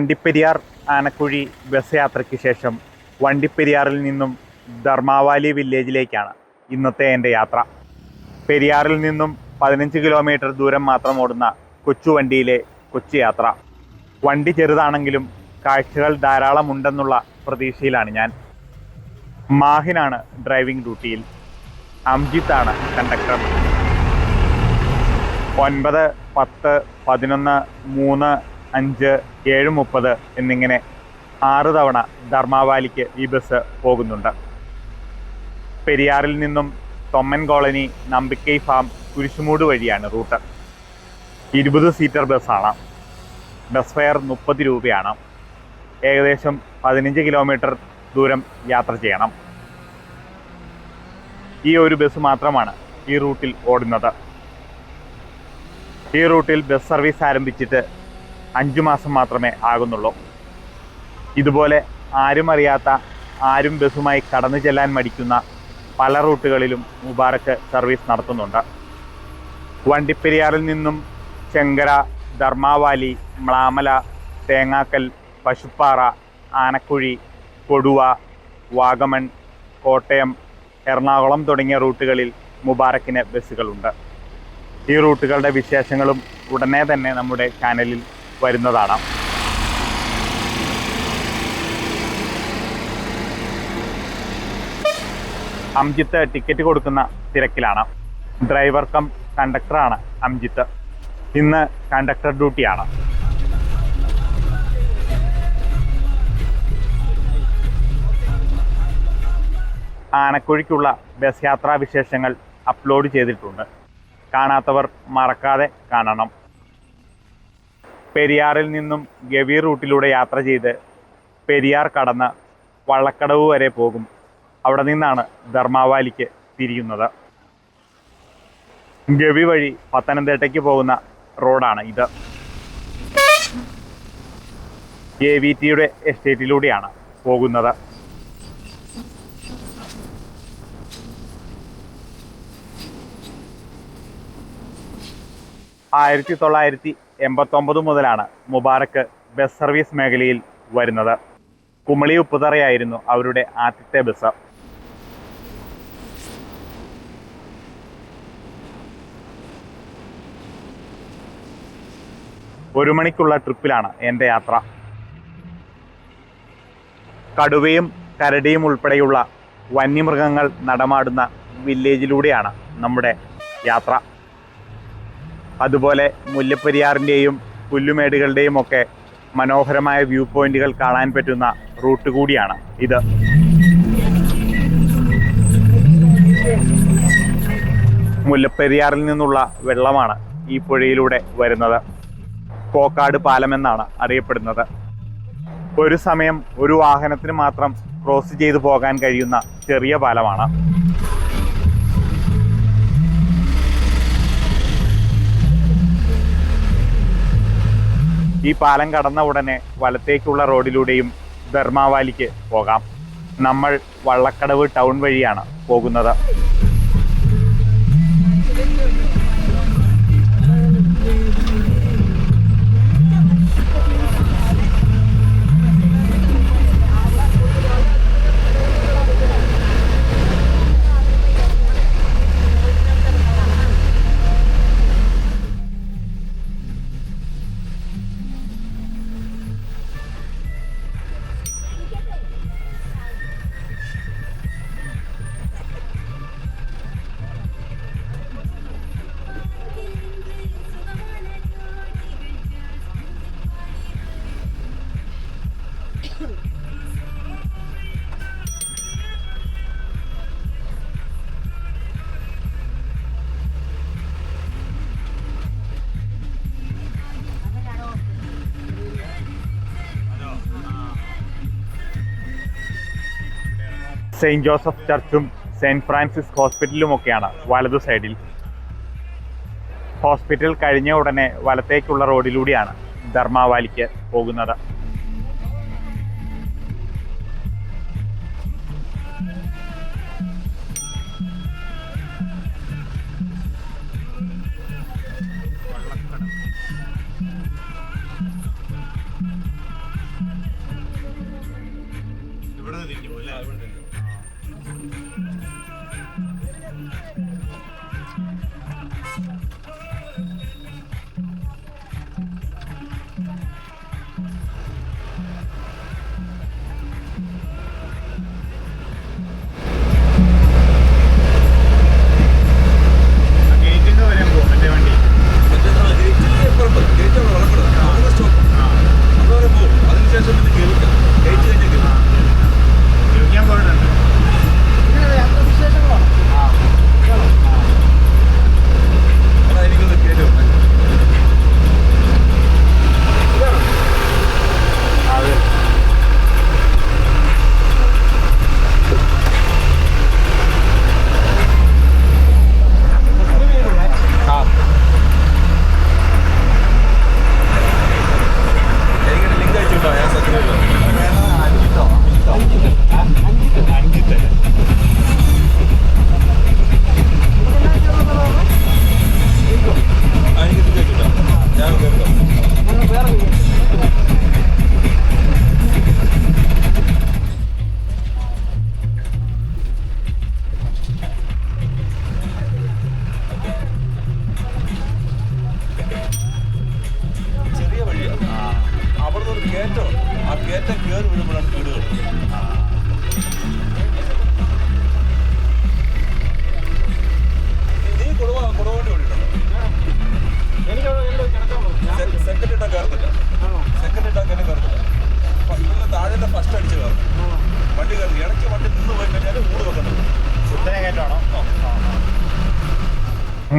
Vandiperiyar Anakuzhi bus യാത്രയ്ക്ക് ശേഷം വണ്ടിപ്പെരിയാറിൽ നിന്നും ധർമാവാലി വില്ലേജിലേക്കാണ് ഇന്നത്തെ എന്റെ യാത്ര. പെരിയാറിൽ നിന്നും പതിനഞ്ച് കിലോമീറ്റർ ദൂരം മാത്രം ഓടുന്ന കൊച്ചു വണ്ടിയിലെ കൊച്ചു യാത്ര. വണ്ടി ചെറുതാണെങ്കിലും കാഴ്ചകൾ ധാരാളം ഉണ്ടെന്നുള്ള പ്രതീക്ഷയിലാണ് ഞാൻ. മാഹിനാണ് ഡ്രൈവിംഗ് ഡ്യൂട്ടിയിൽ. അംജിത്താണ് കണ്ടക്ടർ. ഒൻപത് പത്ത് പതിനൊന്ന് മൂന്ന് അഞ്ച് ഏഴ് മുപ്പത് എന്നിങ്ങനെ ആറ് തവണ ധർമാവാലിക്ക് ഈ ബസ് പോകുന്നുണ്ട്. പെരിയാറിൽ നിന്നും തൊമ്മൻ കോളനി നമ്പിക്കൈ ഫാം കുരിശുമൂട് വഴിയാണ് റൂട്ട്. ഇരുപത് സീറ്റർ ബസ്സാണ്. ബസ് ഫെയർ മുപ്പത് രൂപയാണ്. ഏകദേശം പതിനഞ്ച് കിലോമീറ്റർ ദൂരം യാത്ര ചെയ്യണം. ഈ ഒരു ബസ് മാത്രമാണ് ഈ റൂട്ടിൽ ഓടുന്നത്. ഈ റൂട്ടിൽ ബസ് സർവീസ് ആരംഭിച്ചിട്ട് അഞ്ചു മാസം മാത്രമേ ആകുന്നുള്ളൂ. ഇതുപോലെ ആരും അറിയാത്ത ആരും ബസ്സുമായി കടന്നു ചെല്ലാൻ മടിക്കുന്ന പല റൂട്ടുകളിലും മുബാറക്ക് സർവീസ് നടത്തുന്നുണ്ട്. വണ്ടിപ്പെരിയാറിൽ നിന്നും ചെങ്കര ധർമാവാലി മ്ലാമല തേങ്ങാക്കൽ പശുപ്പാറ ആനക്കുഴി കൊടുവ വാഗമൺ കോട്ടയം എറണാകുളം തുടങ്ങിയ റൂട്ടുകളിൽ മുബാറക്കിന് ബസ്സുകളുണ്ട്. ഈ റൂട്ടുകളുടെ വിശേഷങ്ങളും ഉടനെ തന്നെ നമ്മുടെ ചാനലിൽ വരുന്നതാണ്. അംജിത്ത് ടിക്കറ്റ് കൊടുക്കുന്ന തിരക്കിലാണ്. ഡ്രൈവർ കം കണ്ടക്ടറാണ് അംജിത്ത്. ഇന്ന് കണ്ടക്ടർ ഡ്യൂട്ടിയാണ് ആനക്കുഴിക്കുള്ള ബസ് യാത്രാ വിശേഷങ്ങൾ അപ്ലോഡ് ചെയ്തിട്ടുണ്ട്. കാണാത്തവർ മറക്കാതെ കാണണം. പെരിയാറിൽ നിന്നും ഗവി റൂട്ടിലൂടെ യാത്ര ചെയ്ത് പെരിയാർ കടന്ന് വള്ളക്കടവ് വരെ പോകും. അവിടെ നിന്നാണ് ധർമാവാലിക്ക് തിരിയുന്നത്. ഗവി വഴി പത്തനംതിട്ടയ്ക്ക് പോകുന്ന റോഡാണ് ഇത്. എ വി ടിയുടെ എസ്റ്റേറ്റിലൂടെയാണ് പോകുന്നത്. ആയിരത്തി തൊള്ളായിരത്തി എൺപത്തൊമ്പത് മുതലാണ് മുബാറക്ക് ബസ് സർവീസ് മേഖലയിൽ വരുന്നത്. കുമളി ഉപ്പുതറയായിരുന്നു അവരുടെ ആദ്യത്തെ ബസ്. ഒരു മണിക്കുള്ള ട്രിപ്പിലാണ് എന്റെ യാത്ര. കടുവയും കരടിയും ഉൾപ്പെടെയുള്ള വന്യമൃഗങ്ങൾ നടമാടുന്ന വില്ലേജിലൂടെയാണ് നമ്മുടെ യാത്ര. അതുപോലെ മുല്ലപ്പെരിയാറിന്റെയും പുല്ലുമേടുകളുടെയും ഒക്കെ മനോഹരമായ വ്യൂ പോയിന്റുകൾ കാണാൻ പറ്റുന്ന റൂട്ട് കൂടിയാണ് ഇത്. മുല്ലപ്പെരിയാറിൽ നിന്നുള്ള വെള്ളമാണ് ഈ പുഴയിലൂടെ വരുന്നത്. കോക്കാട് പാലം എന്നാണ് അറിയപ്പെടുന്നത്. ഒരു സമയം ഒരു വാഹനത്തിന് മാത്രം ക്രോസ് ചെയ്തു പോകാൻ കഴിയുന്ന ചെറിയ പാലമാണ്. ഈ പാലം കടന്ന ഉടനെ വലത്തേക്കുള്ള റോഡിലൂടെയും ധർമാവാലിക്ക് പോകാം. നമ്മൾ വള്ളക്കടവ് ടൗൺ വഴിയാണ് പോകുന്നത്. സെയിന്റ് ജോസഫ് ചർച്ചും സെയിന്റ് ഫ്രാൻസിസ് ഹോസ്പിറ്റലും ഒക്കെയാണ് വലതു സൈഡിൽ. ഹോസ്പിറ്റൽ കഴിഞ്ഞ ഉടനെ വലത്തേക്കുള്ള റോഡിലൂടെയാണ് ധർമാവാലിക്ക് പോകുന്നത്.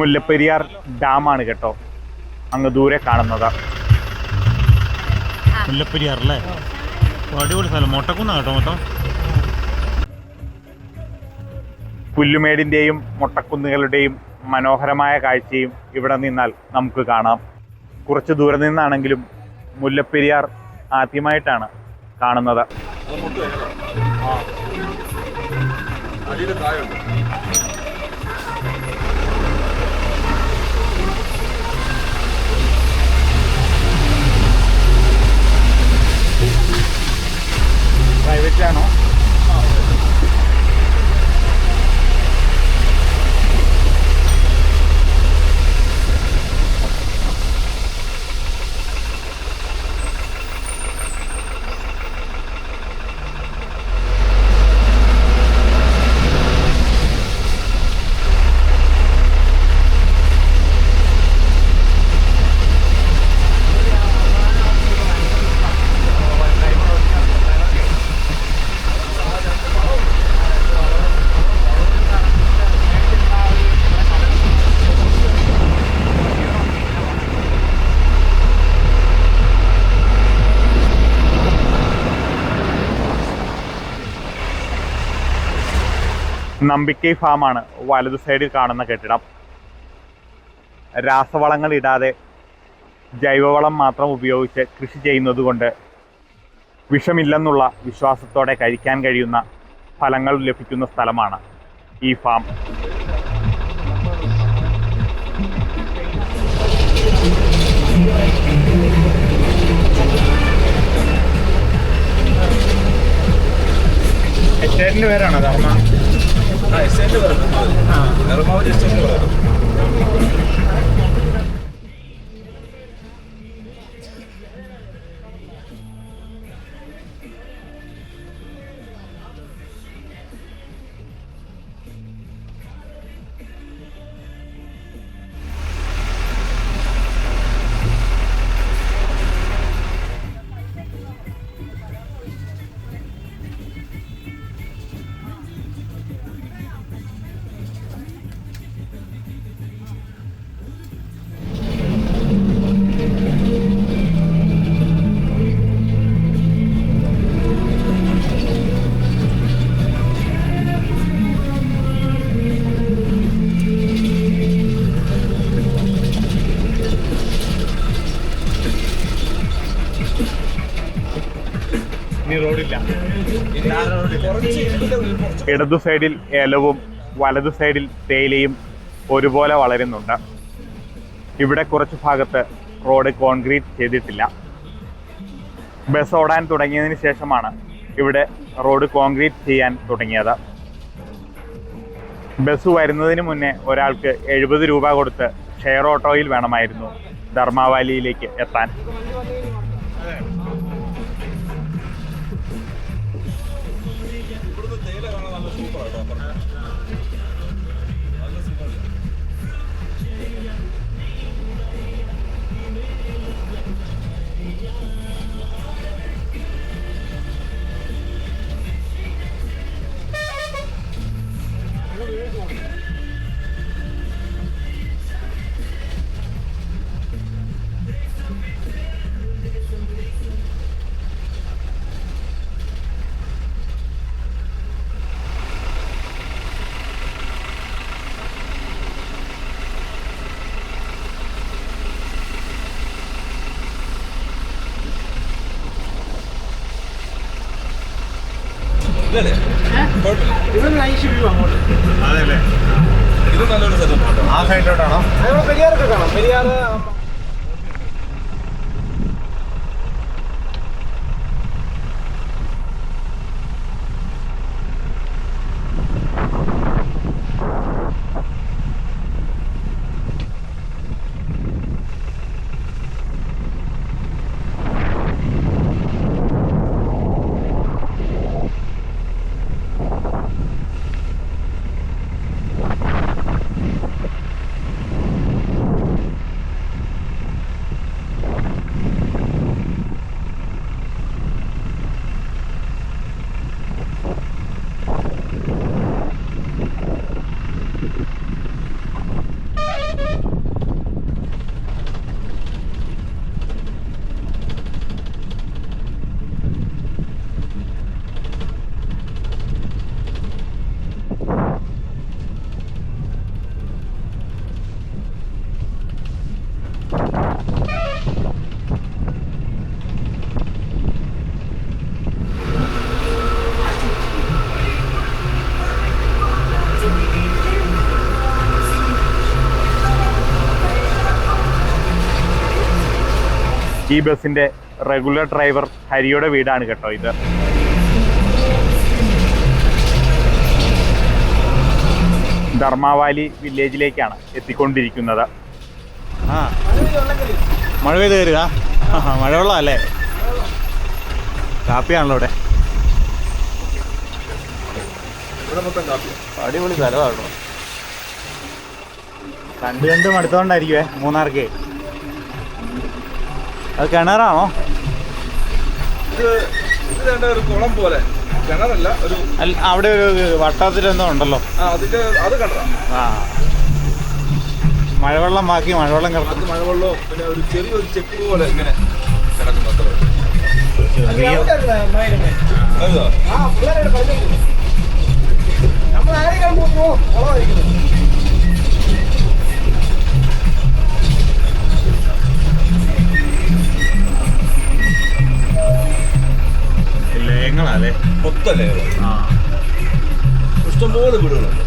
മുല്ലപ്പെരിയാർ ഡാമാണ് കേട്ടോ. അങ്ങ് ദൂരെ കാണുന്നത്. മുല്ലപ്പെരിയാർ അല്ലേ? അടിപൊളി സ്ഥലം. മൊട്ടക്കുന്ന കേട്ടോ മൊത്തം. പുല്ലുമേടിന്റെയും മൊട്ടക്കുന്നുകളുടെയും മനോഹരമായ കാഴ്ചയും ഇവിടെ നിന്നാൽ നമുക്ക് കാണാം. കുറച്ച് ദൂരെ നിന്നാണെങ്കിലും മുല്ലപ്പെരിയാർ ആദ്യമായിട്ടാണ് കാണുന്നത്. അടിയിൽ താഴെയുണ്ട്. പ്രൈവറ്റ് ആണോ നമ്പിക്കൈ ഫാമാണ് വലതു സൈഡിൽ കാണുന്ന കെട്ടിടം. രാസവളങ്ങൾ ഇടാതെ ജൈവവളം മാത്രം ഉപയോഗിച്ച് കൃഷി ചെയ്യുന്നതുകൊണ്ട് വിഷമില്ലെന്നുള്ള വിശ്വാസത്തോടെ കഴിക്കാൻ കഴിയുന്ന ഫലങ്ങൾ ലഭിക്കുന്ന സ്ഥലമാണ് ഈ ഫാം എസ്റ്റേറ്റിന്റെ പേരാണോ? ധർമ്മ? ആ എസ്റ്റേറ്റ് പറയുന്നത് നിർമ്മാവ് എസ്റ്റേറ്റ് പറയുന്നത് ഇടതു സൈഡിൽ ഏലവും വലതു സൈഡിൽ തേയിലയും ഒരുപോലെ വളരുന്നുണ്ട്. ഇവിടെ കുറച്ച് ഭാഗത്ത് റോഡ് കോൺക്രീറ്റ് ചെയ്തിട്ടില്ല. ബസ് ഓടാൻ തുടങ്ങിയതിന് ശേഷമാണ് ഇവിടെ റോഡ് കോൺക്രീറ്റ് ചെയ്യാൻ തുടങ്ങിയത്. ബസ് വരുന്നതിന് മുന്നേ ഒരാൾക്ക് എഴുപത് രൂപ കൊടുത്ത് ഷെയർ ഓട്ടോയിൽ വേണമായിരുന്നു ധർമാവാലിയിലേക്ക് എത്താൻ. kalau pernah ഇത് നല്ലൊരു സ്ഥലം ആ സൈഡിലോട്ടാണോ പെരിയാറൊക്കെ കാണാം. പെരിയാർ ഈ ബസ്സിന്റെ റെഗുലർ ഡ്രൈവർ ഹരിയുടെ വീടാണ് കേട്ടോ ഇത്. ധർമാവാലി വില്ലേജിലേക്കാണ് എത്തിക്കൊണ്ടിരിക്കുന്നത്. ആ മഴ പെയ്ത് കയറുക. മഴവെള്ളം അല്ലേ കാപ്പിയാണല്ലോ ഇവിടെ. അടിപൊളി സ്ഥലമാണോ കണ്ട് കണ്ട് മടുത്തോണ്ടായിരിക്കുവേ മൂന്നാർക്ക്. അത് കിണറാണോ? ഇത് ഇത് ഒരു കുളം പോലെ. കിണറല്ല ഒരു അവിടെ ഒരു വട്ടത്തിലെന്തോ ഉണ്ടല്ലോ. ആ അതിന്റെ അത് കണ്ടതാ ആ. മഴവെള്ളം ബാക്കി മഴവെള്ളം കിടക്കും മഴവെള്ളവും പിന്നെ ഒരു ചെറിയൊരു ചെക്ക് പോലെ ഇങ്ങനെ കിടക്കുന്നു അത്ര. അതാ ലേങ്ങളല്ലേ മൊത്തല്ലേ ഇഷ്ടംപോലെ വീടുകളുണ്ട്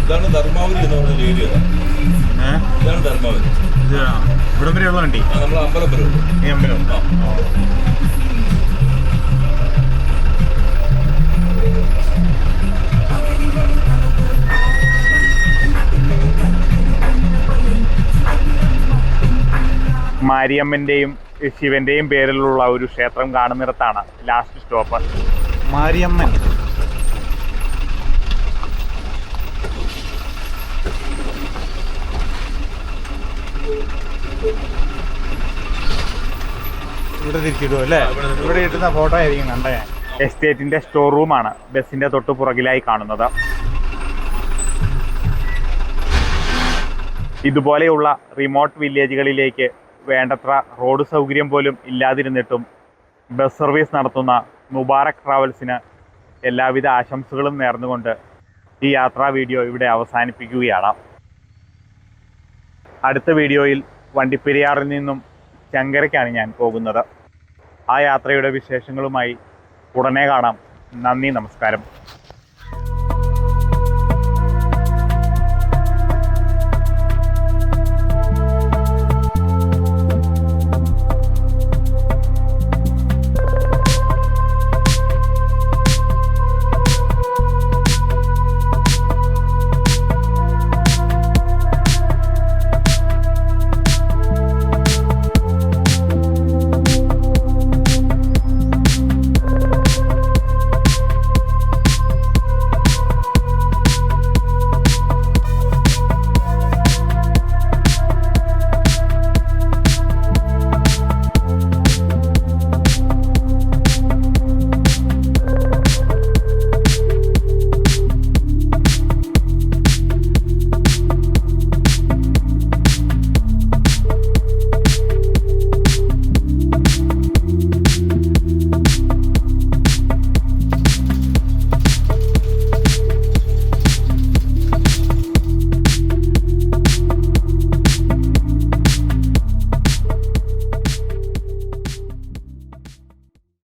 ഇതാണ് ധർമാവലി എന്ന് പറഞ്ഞൊരു ഏരിയ ഇതാണ് ധർമാവലി. ഇവിടം വരെ വണ്ടി? നമ്മൾ അമ്പലം ഈ അമ്പലം. മാരിയമ്മന്റെയും ശിവന്റെയും പേരിലുള്ള ഒരു ക്ഷേത്രം കാണുന്നിടത്താണ് ലാസ്റ്റ് സ്റ്റോപ്പ് മാരിയമ്മൻ. ഇവിടെ തിരിച്ചിടും അല്ലേ? ഇവിടെ കിട്ടുന്ന ഫോട്ടോ ആയിരിക്കും കണ്ടേ. എസ്റ്റേറ്റിന്റെ സ്റ്റോർ റൂമാണ് ബസ്സിന്റെ തൊട്ട് പുറകിലായി കാണുന്നത്. ഇതുപോലെയുള്ള റിമോട്ട് വില്ലേജുകളിലേക്ക് വേണ്ടത്ര റോഡ് സൗകര്യം പോലും ഇല്ലാതിരുന്നിട്ടും ബസ് സർവീസ് നടത്തുന്ന മുബാറക് ട്രാവൽസിന് എല്ലാവിധ ആശംസകളും നേർന്നുകൊണ്ട് ഈ യാത്രാ വീഡിയോ ഇവിടെ അവസാനിപ്പിക്കുകയാണ്. അടുത്ത വീഡിയോയിൽ വണ്ടിപ്പെരിയാറിൽ നിന്നും ചങ്കരയ്ക്കാണ് ഞാൻ പോകുന്നത്. ആ യാത്രയുടെ വിശേഷങ്ങളുമായി ഉടനെ കാണാം. നന്ദി നമസ്കാരം.